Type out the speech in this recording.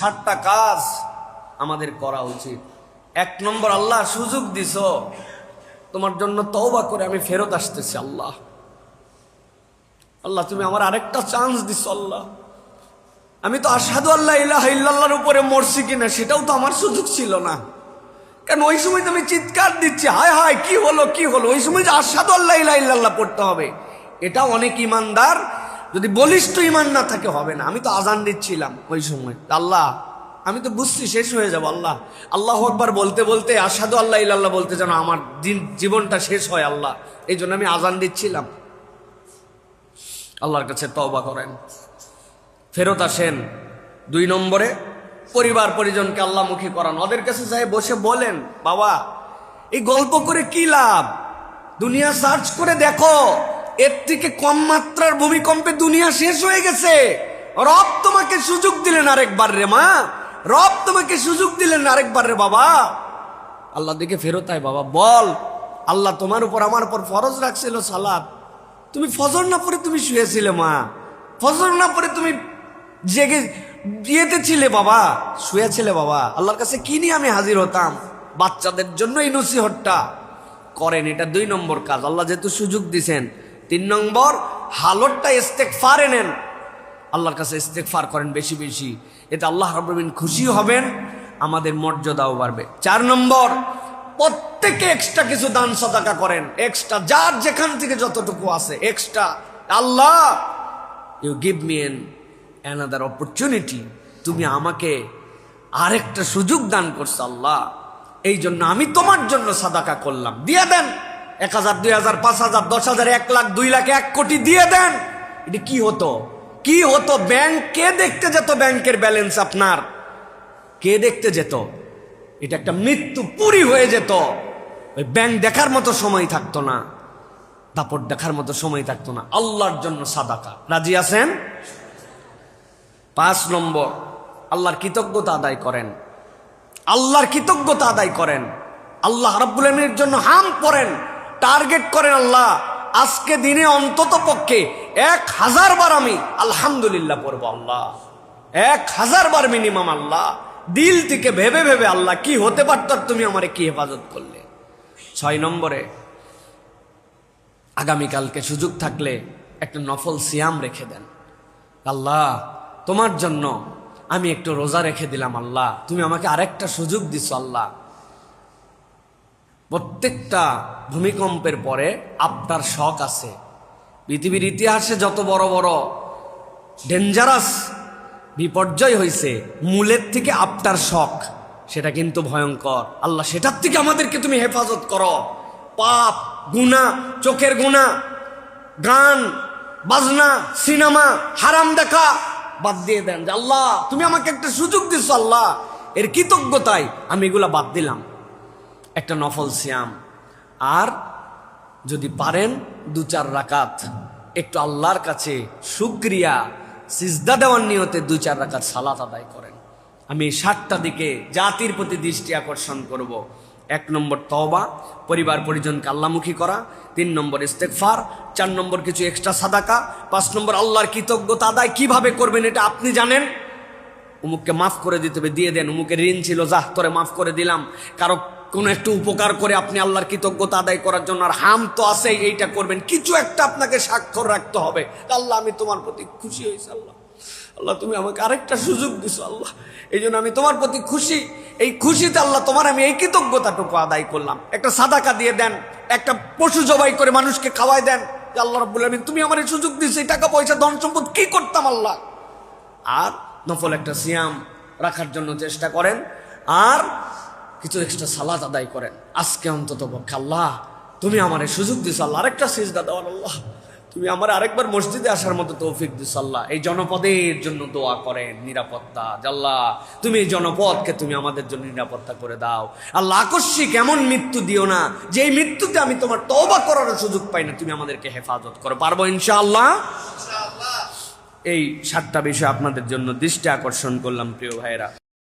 সাতটা কাজ আমাদের করা উচিত। এক নম্বর, আল্লাহ সুযোগ দিছ। তোমার জন্য তওবা করে আমি ফেরত আসতেছি, আল্লাহ। আল্লাহ, তুমি আমার আরেকটা চান্স দিছ, আল্লাহ। আমি তো আসাদু আল্লাহ ইল্লাল্লাহর উপরে মরছি কিনা, সেটাও তো আমার সুযোগ ছিল না। কারণ ওই সময় তো আমি চিৎকার দিচ্ছি, হায় হায়, কি হলো কি হলো? ওই সময় যে আসাদু আল্লাহ ইল্লাল্লাহ পড়তে হবে এটা অনেক ইমানদার যদি বলিষ্ঠ ইমান না থাকে, হবে না। আমি তো আজান দিচ্ছিলাম ওই সময়। আল্লাহ, আমি তো বুঝছি, শেষ হয়ে যাব, আল্লাহ। আল্লাহ একবার বলতে বলতে আসাদু আল্লাহ ইল্লাল্লাহ বলতে যেন আমার দিন, জীবনটা শেষ হয়, আল্লাহ। এই জন্য আমি আজান দিচ্ছিলাম। আল্লাহর কাছে তওবা করেন। ফেরত আসেন দুই নম্বরে। পরিবার পরিজনকে আল্লাহমুখী করান। ওদের কাছে যাই বসে বলেন, বাবা, এই গল্প করে কি লাভ? দুনিয়া সার্চ করে দেখো। এর থেকে কম মাত্রার ভূমিকম্পে দুনিয়া শেষ হয়ে গেছে। রব তোমাকে সুযোগ দিলেন আরেকবার রে মা। রব তোমাকে সুযোগ দিলেন আরেকবার রে বাবা। আল্লাহ দিকে ফেরত আয় বাবা, বল। আল্লাহ তোমার উপর, আমার উপর ফরজ রাখছিল সালাদ। তুমি ফজর না পরে তুমি শুয়েছিলে মা। ফজর না পরে তুমি জেগে বিয়েতে ছিলে বাবা, শুয়েছিলে বাবা। আল্লাহর কাছে কি নিয়ে আমি হাজির হতাম? বাচ্চাদের জন্য এই নসিহতটা। করেন, এটা দুই নম্বর কাজ। আল্লাহ যেহেতু সুযোগ দিছেন তিন নম্বর, হালতটা ইস্তেক ফারে নেন। আল্লাহর কাছে ইস্তেক ফার করেন বেশি বেশি। এতে আল্লাহ রবিন খুশি হবেন, আমাদের মর্যাদাও বাড়বে। চার নম্বর, প্রত্যেকে এক্সট্রা কিছু দান সদাকা করেন। এক্সট্রা যার যেখান থেকে যতটুকু আছে extra Allah you give me an another opportunity তুমি আমাকে আরেকটা সুযোগ দান করছ, আল্লাহ। এই জন্য আমি তোমার জন্য সাদাকা করলাম। দিয়ে দেন। এক হাজার, দুই হাজার, পাঁচ হাজার, দশ হাজার, এক লাখ, দুই লাখ, এক কোটি দিয়ে দেন। এটা কি হতো? কি হতো? ব্যাংক কে দেখতে যেত ব্যাংকের ব্যালেন্স আপনার? কে দেখতে যেত? এটা একটা মৃত্যু পুরি হয়ে যেত। ওই ব্যাংক দেখার মতো সময় থাকতো না। দাপট দেখার মতো সময় থাকতো না। আল্লাহর জন্য সাদাকা। রাজি আছেন? পাঁচ নম্বর। আল্লাহর কৃতজ্ঞতা আদায় করেন। আল্লাহর কৃতজ্ঞতা আদায় করেন। আল্লাহ রাব্বুল জন্য হাম পড়েন। টার্গেট করেন আল্লাহ, আজকে দিনে অন্তত পক্ষে এক হাজার বার আমি আলহামদুলিল্লাহ পড়ব আল্লাহ। এক হাজার বার মিনিমাম আল্লাহ। দিল থেকে ভেবে ভেবে আল্লাহ, কি হতে পারত তুমি আমারে কি হেফাজত করলে? ছয় নম্বরে, আগামীকালকে সুযোগ থাকলে একটা নফল সিয়াম রেখে দেন। আল্লাহ, তোমার জন্য আমি একটু রোজা রেখে দিলাম আল্লাহ। তুমি আমাকে আরেকটা সুযোগ দিছো আল্লাহ। প্রত্যেকটা ভূমিকম্পের পরে আপনার শখ আছে। পৃথিবীর ইতিহাসে যত বড় বড় ডেঞ্জারাস বিপর্যয় হয়েছে মূলের থেকে আপনার শখ, সেটা কিন্তু ভয়ঙ্কর। আল্লাহ সেটার থেকে আমাদেরকে তুমি হেফাজত করো। পাপ গুণা চোখের গুণা গান, বাজনা, সিনেমা, হারাম দেখা বাদ দিয়ে দেন যে, আল্লাহ, তুমি আমাকে একটা সুযোগ দিছো, আল্লাহ। এর কৃতজ্ঞতায় আমি এগুলা বাদ দিলাম। একটা নফল সিয়াম। আর যদি পারেন দু চার রাকাত, একটু আল্লাহর কাছে সুক্রিয়া সিজদা দেওয়ার নিয়তে দু চার রাকাত সালাত আদায় করেন। আমি সাতটা দিকে জাতির প্রতি দৃষ্টি আকর্ষণ করব। এক নম্বর তওবা, পরিবার পরিজনকে আল্লামুখী করা। তিন নম্বর ইস্তেকফার চার নম্বর কিছু এক্সট্রা সাদাকা। পাঁচ নম্বর আল্লাহর কৃতজ্ঞতা আদায় কীভাবে করবেন এটা আপনি জানেন? উমুককে মাফ করে দিতে হবে, দিয়ে দেন। উমুকের ঋণ ছিল, যাহ, তোরে মাফ করে দিলাম। কারও কোনো একটু উপকার করে আপনি আল্লাহর কৃতজ্ঞতা আদায় করার জন্য। আর হাম তো আছে এইটা করবেন। কিছু একটা আপনাকে স্বাক্ষর রাখতে হবে। আল্লাহ, আমি তোমার প্রতি খুশি হয়েছি আল্লাহ। আল্লাহ, তুমি আমাকে আরেকটা সুযোগ দিছো আল্লাহ। এই আমি তোমার প্রতি খুশি। এই খুশিতে আল্লাহ, তোমার আমি এই কৃতজ্ঞতাটুকু আদায় করলাম। একটা সাদাকা দিয়ে দেন, একটা পশু জবাই করে মানুষকে খাওয়াই দেন। আল্লাহ রব্বুল আলমিন, তুমি আমার এই সুযোগ দিছো, এই টাকা পয়সা, ধন সম্পদ কি করতাম আল্লাহ? আর নফল একটা সিয়াম রাখার জন্য চেষ্টা করেন। আর কিছু এক্সট্রা সালাদ আদায় করেন। আজকে অন্তত পক্ষে আল্লাহ তুমি আমার এই সুযোগ দিছো আল্লাহ আরেকটা সিজদা দেওয়ার আল্লাহ। তুমি আমার আরেকবার মসজিদে আসার মতো তৌফিক দিছো আল্লাহ। এই জনপদের জন্য দোয়া করেন নিরাপত্তা। জাল্লাহ তুমি এই জনপদকে তুমি আমাদের জন্য নিরাপত্তা করে দাও। আল্লাহ আকস্মিক এমন মৃত্যু দিও না যে এই মৃত্যুতে আমি তোমার তবা করার সুযোগ পাই না তুমি আমাদেরকে হেফাজত করো। পারব ইনশাআল্লাহ। এই সাতটা বিষয় আপনাদের জন্য দৃষ্টি আকর্ষণ করলাম প্রিয় ভাইয়েরা।